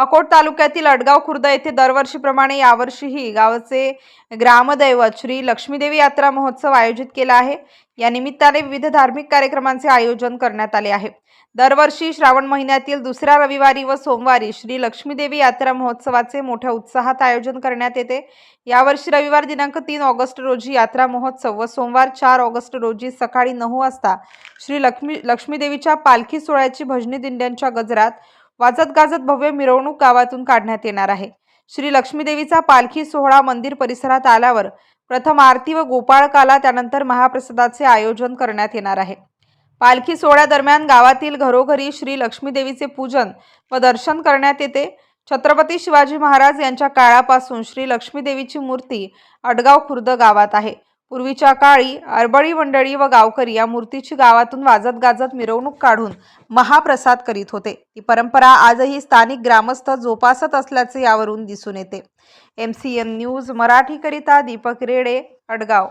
Akot तालुक्यातील अडगाव खुर्द येथे दरवर्षीप्रमाणे यावर्षीही गावाचे ग्रामदैवत श्री लक्ष्मीदेवी यात्रा महोत्सव आयोजित केला आहे. या निमित्ताने विविध धार्मिक कार्यक्रमांचे आयोजन करण्यात आले आहे. दरवर्षी श्रावण महिन्यातील दुसऱ्या रविवारी व सोमवारी श्री लक्ष्मीदेवी यात्रा महोत्सवाचे मोठ्या उत्साहात आयोजन करण्यात येते. यावर्षी रविवार दिनांक तीन ऑगस्ट रोजी यात्रा महोत्सव व सोमवार चार ऑगस्ट रोजी सकाळी नऊ वाजता श्री लक्ष्मी लक्ष्मीदेवीच्या पालखी सोहळ्याची भजनी दिंड्यांच्या गजरात वाजत गाजत भव्य मिरवणूक गावातून काढण्यात येणार आहे. श्री लक्ष्मीदेवीचा पालखी सोहळा मंदिर परिसरात आल्यावर प्रथम आरती व गोपाळकाला त्यानंतर महाप्रसादाचे आयोजन करण्यात येणार आहे. पालखी सोहळ्यादरम्यान गावातील घरोघरी श्री लक्ष्मीदेवीचे पूजन व दर्शन करण्यात येते. छत्रपती शिवाजी महाराज यांच्या काळापासून श्री लक्ष्मीदेवीची मूर्ती अडगाव खुर्द गावात आहे. पूर्वीच्या काळी अरबळी मंडळी व गावकरी या मूर्तीची गावातून वाजत गाजत मिरवणूक काढून महाप्रसाद करीत होते. ती परंपरा आजही स्थानिक ग्रामस्थ जोपासत असल्याचे यावरून दिसून येते. एम सी एन न्यूज मराठीकरिता दीपक रेडे अडगाव